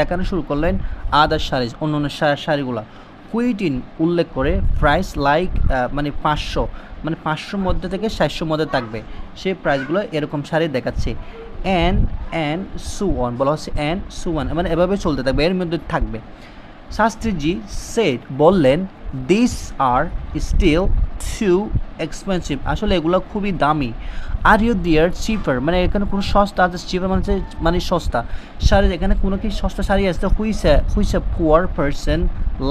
দেখানো শুরু করলেন আদার শাড়ি অন্য অন্য শাড়িগুলো কুইটিন উল্লেখ করে প্রাইস লাইক মানে পাঁচশো মানে পাঁচশোর মধ্যে থেকে সাতশোর মধ্যে থাকবে। সেই প্রাইসগুলো এরকম শাড়ি দেখাচ্ছে। অ্যান্ড অ্যান সুওয়ান বলা হচ্ছে অ্যান সুওয়ান মানে এভাবে চলতে থাকবে, এর মধ্যে থাকবে। শাস্ত্রীজি সেট বললেন this are still too expensive আসলে এগুলো খুবই দামি। আর ইউ দিয়ার চিপার মানে এখানে কোনো সস্তা আছে চিপার মানে মানে সস্তা। শাড়ি এখানে কোনো কি সস্তা শাড়ি আছে? Which which a poor person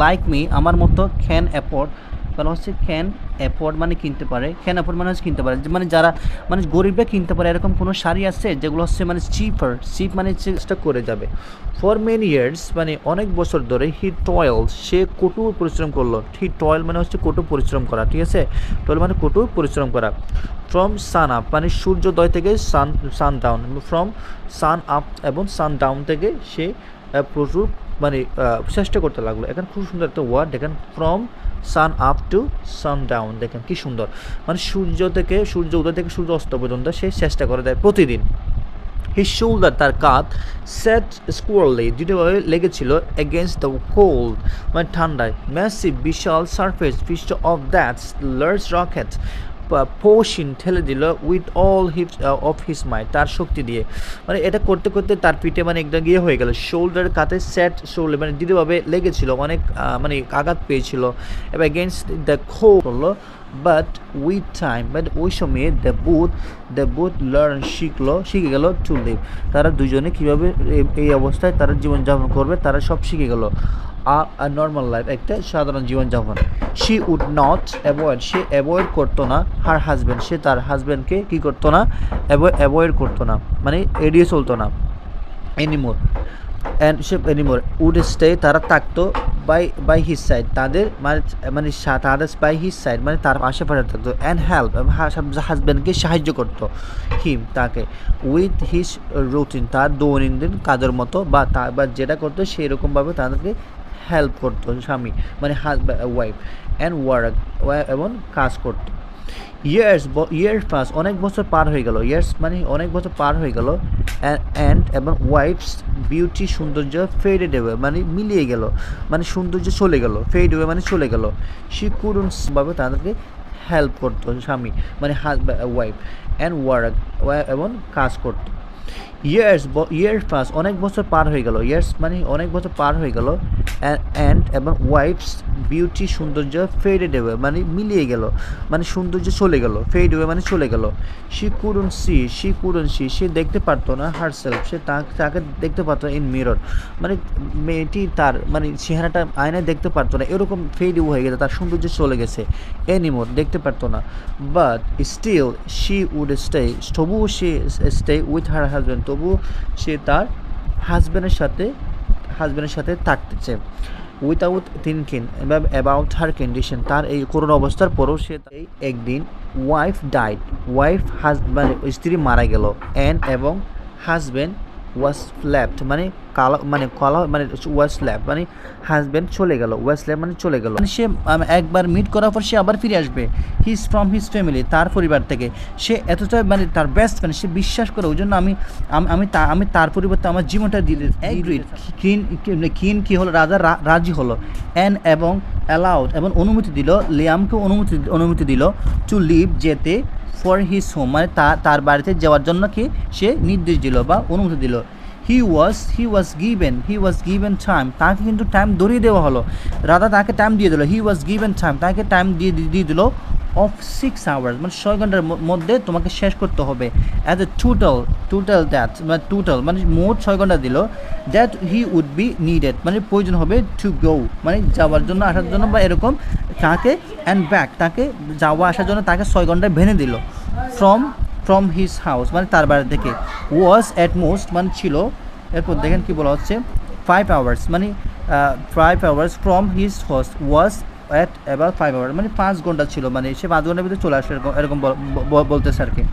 like me আমার মতো ক্যান অ্যাফোর্ড বলা হচ্ছে ক্যান অ্যাফোর্ড মানে কিনতে পারে ক্যান অ্যাফোর্ড মানে হচ্ছে কিনতে পারে। মানে যারা মানে গরিবরা কিনতে পারে, এরকম কোনো শাড়ি আছে যেগুলো হচ্ছে মানে চিপার চিপ মানে চেষ্টা করে যাবে। ফর মেনি ইয়ার্স মানে অনেক বছর ধরে হি টয়েল সে কঠোর পরিশ্রম করল। হি টয়েল মানে হচ্ছে কঠোর পরিশ্রম করা, ঠিক আছে? টয়েল মানে কঠোর পরিশ্রম করা। ফ্রম সান আপ মানে সূর্যোদয় থেকে sun sun down from sun up এবং সান ডাউন থেকে সে প্রচুর মানে চেষ্টা করতে লাগল। এখানে খুব সুন্দর একটা ওয়ার্ড, দেখেন from sun up to sun down দেখেন কি সুন্দর। মানে সূর্য থেকে, সূর্য উদয় থেকে সূর্য অস্ত পর্যন্ত সে চেষ্টা করে দেয় প্রতিদিন। হিস শোল্ডার তার কাঁধ সেট স্কোয়ারলি দৃঢ়ভাবে লেগেছিল এগেনস্ট দ্য কোল্ড মানে ঠান্ডায়। Massive Vishal surface fist of that's large rocket position ঠেলে দিল with all hips of his mind তার শক্তি দিয়ে। মানে এটা করতে করতে তার পিঠে মানে একদম গিয়ে হয়ে গেল। শোল্ডার কাতে সেট শোল্ডার মানে দৃঢ়ভাবে লেগেছিল, অনেক মানে আঘাত পেয়েছিল। এবার এগেনস্ট দ্য খো করল বাট উইথ টাইম বাট ওই সময়ে the booth the booth learn শিখলো, শিখে গেল টু লিভ তারা দুজনে কীভাবে এই অবস্থায় তারা জীবনযাপন করবে, তারা সব শিখে গেল। নর্মাল লাইফ একটা সাধারণ জীবনযাপন। শি উড নট অ্যাভয়েড সে অ্যাভয়েড করতো না হার হাজব্যান্ড সে তার হাজব্যান্ডকে কী করতো না অ্যাভয়েড করতো না মানে এড়িয়ে চলতো না এনিমোর অ্যান্ড সে এনিমোর উড স্টে তারা থাকতো বাই বাই হিস সাইড তাদের মানে মানে তাদের বাই হিস সাইড মানে তার আশেপাশে থাকতো। অ্যান্ড হেল্প হাজব্যান্ডকে সাহায্য করতো হিম তাকে। উইথ হিস রুটিন তার দৈনন্দিন কাজের মতো বা তা বা যেটা করতো সেই রকমভাবে তাদেরকে হেল্প করতো, স্বামী মানে ওয়াইফ অ্যান্ড ওয়ার্ক এবং কাজ করতো। ইয়ার্স ইয়ার্স পাস অনেক বছর পার হয়ে গেল। ইয়ার্স মানে অনেক বছর পার হয়ে গেল অ্যান্ড এবং ওয়াইফস বিউটি সৌন্দর্য ফেডেড অ্যাওয়ে মানে মিলিয়ে গেল মানে সৌন্দর্য চলে গেল ফেড অ্যাওয়ে মানে চলে গেল। সে ভাবে তাদেরকে হেল্প করতো, স্বামী মানে ওয়াইফ অ্যান্ড ওয়ার্ক এবং কাজ করতো। ইয়ার্স ইয়ার্স পাস অনেক বছর পার হয়ে গেল। ইয়ার্স মানে অনেক বছর পার হয়ে গেল। অ্যান্ড এবং ওয়াইফস বিউটি সৌন্দর্য ফেডেড অ্যাওয়ে মানে মিলিয়ে গেল। মানে সৌন্দর্য চলে গেল। ফেড অ্যাওয়ে মানে চলে গেল। She couldn't she she couldn't see, সে দেখতে পারতো না হার সেলফ সে তাকে দেখতে পারতো ইন মিরর মানে মেয়েটি তার মানে চেহারাটা আয়নায় দেখতে পারতো না। এরকম ফেড হয়ে গেছে, তার সৌন্দর্য চলে গেছে। এনিমোর দেখতে পারতো না। But still she would stay তবুও সে স্টে উইথ হার হাজব্যান্ড তবু সে তার হাজব্যান্ডের সাথে হাজব্যান্ডের সাথে থাকতেছে without thinking about her condition তার এই করোনা অবস্থার পরেও সে এই একদিন ওয়াইফ ডাইড ওয়াইফ হাজ মানে স্ত্রী মারা গেল। অ্যান্ড এবং হাজব্যান্ড ওয়াজ ল্যাপ্ট মানে কালো মানে কালো মানে ওয়াজ ল্যাপ মানে হাজব্যান্ড চলে গেল ওয়াজ ল্যাপ মানে চলে গেল। মানে সে একবার মিট করার পর সে আবার ফিরে আসবে হিজ ফ্রম হিজ ফ্যামিলি তার পরিবার থেকে। সে এতটা মানে তার বেস্ট ফ্রেন্ড সে বিশ্বাস করে ওই জন্য আমি আমি তা আমি তার পরিবর্তে আমার জীবনটা দিয়ে এগ্রিড কিন কিন কি হলো? রাজা রা- রাজি হলো। অ্যান এবং অ্যালাউড এবং অনুমতি দিল লিয়ামকে অনুমতি অনুমতি দিল টু লিভ যেতে। ফর হিজ হোম মানে তার বাড়িতে যাওয়ার জন্য কি সে নির্দেশ দিল বা অনুমতি দিল। He was he was given he was given time তাকে কিন্তু টাইম ধরিয়ে দেওয়া হলো। রাধা তাকে টাইম দিয়ে দিল। হি ওয়াজ গিভেন টাইম তাকে টাইম দিয়ে- দিয়ে দিল অফ সিক্স আওয়ার্স মানে ছয় ঘণ্টার মধ্যে তোমাকে শেষ করতে হবে। As a total total that মানে টোটাল মানে মোট ছয় ঘণ্টা দিল that he would be needed মানে প্রয়োজন হবে টু গো মানে যাওয়ার জন্য, আসার জন্য বা এরকম তাকে অ্যান্ড ব্যাক তাকে যাওয়া, আসার জন্য তাকে ছয় ঘন্টায় ভেঙে দিল। ফ্রম ফ্রম হিজ হাউস মানে তার বাড়ি থেকে। ওয়াজ অ্যাট মোস্ট মানে ছিল, এরপর দেখেন কি বলা হচ্ছে ফাইভ আওয়ার্স মানে five hours from his house was at about five hour মানে পাঁচ ঘণ্টা ছিল মানে সে পাঁচ ঘণ্টার ভিতরে চলে আসে এরকম এরকম বলতেছে আর কি।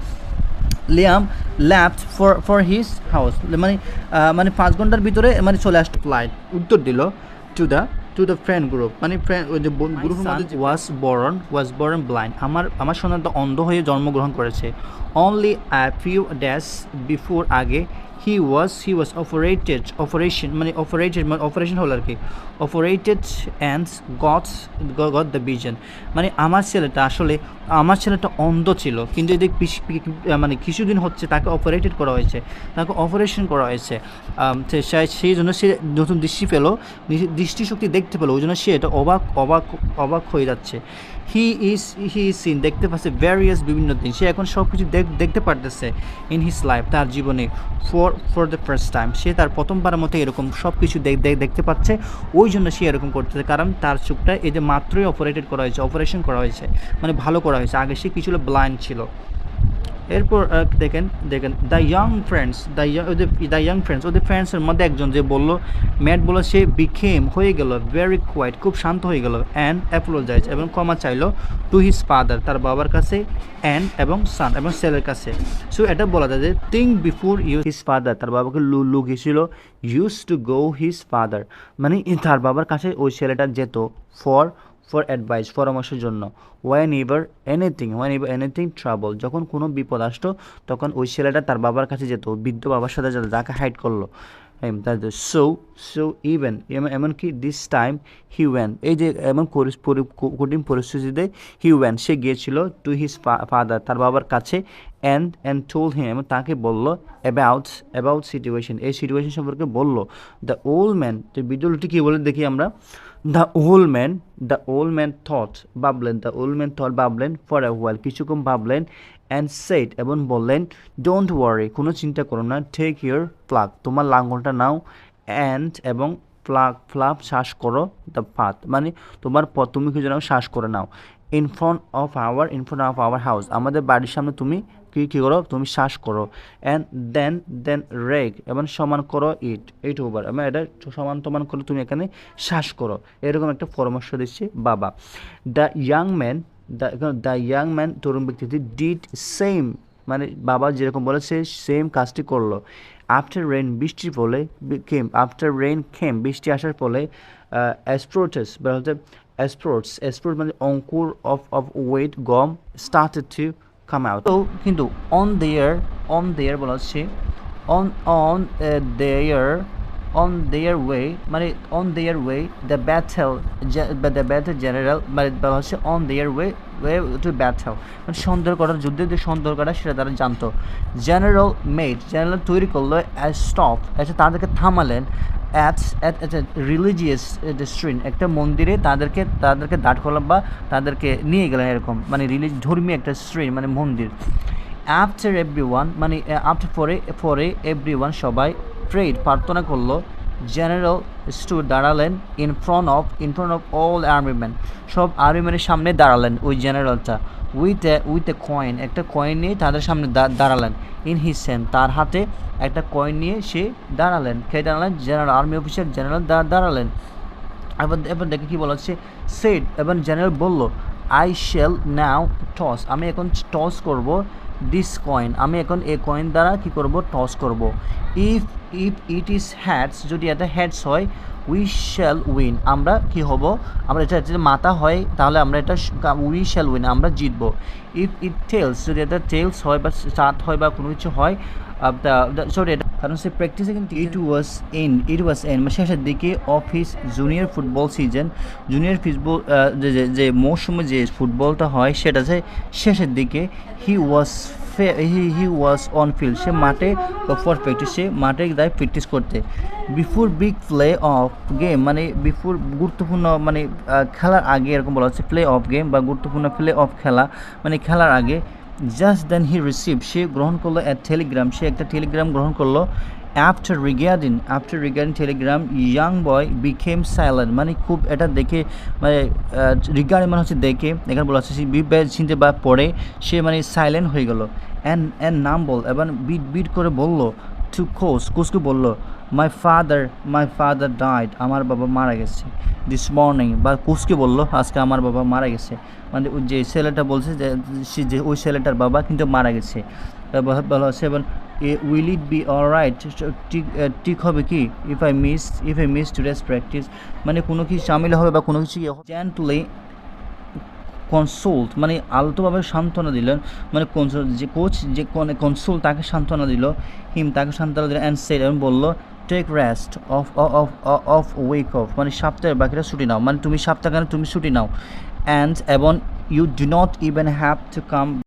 Liam lapped for for his house মানে মানে পাঁচ ঘণ্টার ভিতরে মানে চলে আসতো ফ্লাইট উত্তর দিল to the to the friend group মানে ফ্রেন্ড ওই যে গ্রুপ ওয়াজ বরন ওয়াজ বরন ব্লাইন্ড আমার আমার সন্তান তো অন্ধ হয়ে জন্মগ্রহণ করেছে। Only a few days before আগে he was he was operated operation মানে অপারেটেড মানে অপারেশন হলো আর কি। Operated and gots got the vision মানে আমার ছেলেটা আসলে, আমার ছেলেটা অন্ধ ছিল। কিন্তু এদের মানে কিছুদিন হচ্ছে তাকে অপারেটেড করা হয়েছে। তাকে অপারেশন করা হয়েছে। সেই জন্য সে নতুন দৃষ্টি পেল। দৃষ্টিশক্তি দেখতে পেল। ওই জন্য সে এটা অবাক অবাক অবাক হয়ে যাচ্ছে। He is he is seen দেখতে পাচ্ছে ভ্যারিয়াস বিভিন্ন দিন। সে এখন সব কিছু দেখতে পারতেছে ইন হিস লাইফ তার জীবনে for for the first time সে তার প্রথমবারের মতো এরকম সব কিছু দেখতে পাচ্ছে। ওই জন্য সে এরকম করতেছে, কারণ তার চোখটা এদের মাত্রই অপারেটেড করা হয়েছে অপারেশন করা হয়েছে মানে ভালো করা হয়েছে। আগে সে কিছু ব্লাইন্ড ছিল। এরপর দেখেন দেখেন দ্য ইয়াং ফ্রেন্ডস দ্য ওদের দ্য ইয়াং ফ্রেন্ডস ওদের ফ্রেন্ডসের মধ্যে একজন যে বলল, ম্যাট বলল, সে বিখেম হয়ে গেল ভেরি কোয়াইট খুব শান্ত হয়ে গেল অ্যান্ড অ্যাপোলোজাইজ এবং ক্ষমা চাইলো টু হিজ ফাদার তার বাবার কাছে অ্যান্ড এবং সান এবং সেলের কাছে। সো এটা বলা যায় যে think before you his father তার বাবাকে লু লুকিয়েছিল use to go his father মানে তার বাবার কাছে ওই ছেলেটা যেত ফর ফর অ্যাডভাইস পরামর্শের জন্য। One ever anything one ever anything trouble যখন কোনো বিপদ আসতো, তখন ওই ছেলেটা তার বাবার কাছে যেত, বৃদ্ধ বাবার সাথে যাতে, যাকে হাইড করল। সো সো ইভেন এমনকি দিস টাইম হি ওয়ান এই যে, এমন কঠিন পরিস্থিতিতে হি ওয়ান সে গিয়েছিল টু হিজ ফাদার তার বাবার কাছে অ্যান্ড অ্যান্ড টোল হিম তাকে বলল অ্যাবাউট অ্যাবাউট সিচুয়েশন এই সিচুয়েশন সম্পর্কে বলল। দ্য ওল্ড ম্যান তো বিদ্যুলটি কী বলে দেখি আমরা? The old man the old man thought ভাবলেন দ্য ওল্ড ম্যান থট ভাবলেন ফর এ ওয়াইল কিছুক্ষণ ভাবলেন অ্যান্ড সেট এবং বললেন ডোন্ট ওয়ারি কোনো চিন্তা করো না টেক ইউর প্লাগ তোমার লাঙ্গলটা নাও অ্যান্ড এবং প্লাগ ফ্লাপ শ্বাস করো দ্য পাথ মানে তোমার পথ, তুমি কিছু নাও শ্বাস করে নাও in front of our in front of our house আমাদের বাড়ির সামনে তুমি কী কী করো? তুমি শ্বাস করো। অ্যান্ড দেন দেন রেগ এবং সমান করো ইট এইট ওভার এবং এটা সমান তমান করে তুমি এখানে শ্বাস করো। এরকম একটা পরামর্শ দিচ্ছে বাবা। The young man the the young man তরুণ ব্যক্তিটি ডিড সেম মানে বাবা যেরকম বলেছে সেম কাজটি করল। আফটার রেন বৃষ্টির ফলে কেম আফটার রেন খেম বৃষ্টি আসার ফলে অ্যাস্প্রোটাস বা হচ্ছে অ্যাস্প্রোটস অ্যাস্প্রোট মানে অঙ্কুর অফ অফ ওয়েট গম স্টার্টেড টু কাম আউট তো কিন্তু অন দেয়ার অন দেয়ার বলা হচ্ছে on on their on their way মানে on their way the battle the battle general মানে বলা হচ্ছে on their way way to battle মানে সন্দেহ যুদ্ধে যে সন্দেহ করা সেটা তারা জানতো। জেনারেল মেড জেনারেল তৈরি করল স্টপ আচ্ছা তাদেরকে থামালেন অ্যাট অ্যাট একটা রিলিজিয়াস স্ট্রিন একটা মন্দিরে তাদেরকে তাদেরকে দাঁড় করলাম বা তাদেরকে নিয়ে গেলেন এরকম মানে রিলিজ ধর্মীয় একটা স্ট্রিন মানে মন্দির। আফটার এভরি ওয়ান মানে আফটার পরে পরে এভরি ওয়ান সবাই প্রেড প্রার্থনা করল। জেনারেল স্টু দাঁড়ালেন in front of in front of all army man সব আর্মিম্যানের সামনে দাঁড়ালেন ওই জেনারেলটা। With a with a coin একটা কয়েন নিয়ে তাদের সামনে দাঁড়ালেন। ইন হিস হ্যান্ড তার হাতে একটা কয়েন নিয়ে সে দাঁড়ালেন। কে দাঁড়ালেন? জেনারেল আর্মি অফিসার জেনারেল দাঁড়ালেন। এবার এবার দেখে কী বলা হচ্ছে। সেট এবং জেনারেল বলল আই শেল নাও টস আমি এখন টস করব দিস কয়েন আমি এখন এই কয়েন দ্বারা কি করব? টস করব। If if it is heads যদি এটা হ্যাডস হয় উই শ্যাল উইন আমরা কি হব? আমরা এটা যদি মাথা হয়, তাহলে আমরা এটা উই শ্যাল উইন আমরা জিতব। ইফ ইট টেলস যদি এটা টেলস হয় বা স্টার্ট হয় বা কোনো কিছু হয় সরি এটা কারণ সে প্র্যাকটিসে কিন্তু ইট was in it was an মানে শেষের দিকে of his junior football season junior football যে যে- মৌসুমে যে ফুটবলটা হয় সেটা যে শেষের দিকে হি was he he was on field সে মাঠে ফর প্র্যাকটিস সে মাঠে দেয় প্র্যাকটিস করতে। Before big play off game মানে বিফোর গুরুত্বপূর্ণ মানে খেলার আগে এরকম বলা হচ্ছে প্লে অফ গেম বা গুরুত্বপূর্ণ প্লে অফ খেলা মানে খেলার আগে জাস্ট দেন হি রিসিভ সে গ্রহণ করল অ্যাট টেলিগ্রাম সে একটা টেলিগ্রাম গ্রহণ করল after regarding after regarding telegram young boy became silent মানে খুব এটা দেখে মানে রিগার্ডিং মানে হচ্ছে দেখে, এখানে বলা হচ্ছে চিনতে বা পড়ে, সে মানে সাইলেন্ট হয়ে গেল। অ্যান্ড অ্যান্ড নাম বল এবং বিট বিট করে বলল টু কোচ কোচকে বলল my father my father died আমার বাবা মারা গেছে দিস মর্নিং বা কোচকে বলল, আজকে আমার বাবা মারা গেছে। মানে ওই যে ছেলেটা বলছে যে যে ওই ছেলেটার বাবা কিন্তু মারা গেছে। বলা হচ্ছে এবং will it be all right? ঠিক ঠিক হবে কি? If I miss, if I miss today's practice. মানে কোনো কিছু সামিল হবে বা কোনো কিছু জেন্টলি কনসোল্ট মানে আলতোভাবে সান্ত্বনা দিলেন। মানে যে কোচ যে কনসোল তাকে সান্ত্বনা দিল হিম তাকে সান্ত্বনা দিল অ্যান্ড সেড এবং বলল take rest of of of week of মানে সপ্তাহের বাকিটা ছুটি নাও। মানে তুমি সপ্তাহ তুমি ছুটি নাও। অ্যান্ড এবং you do not even have to come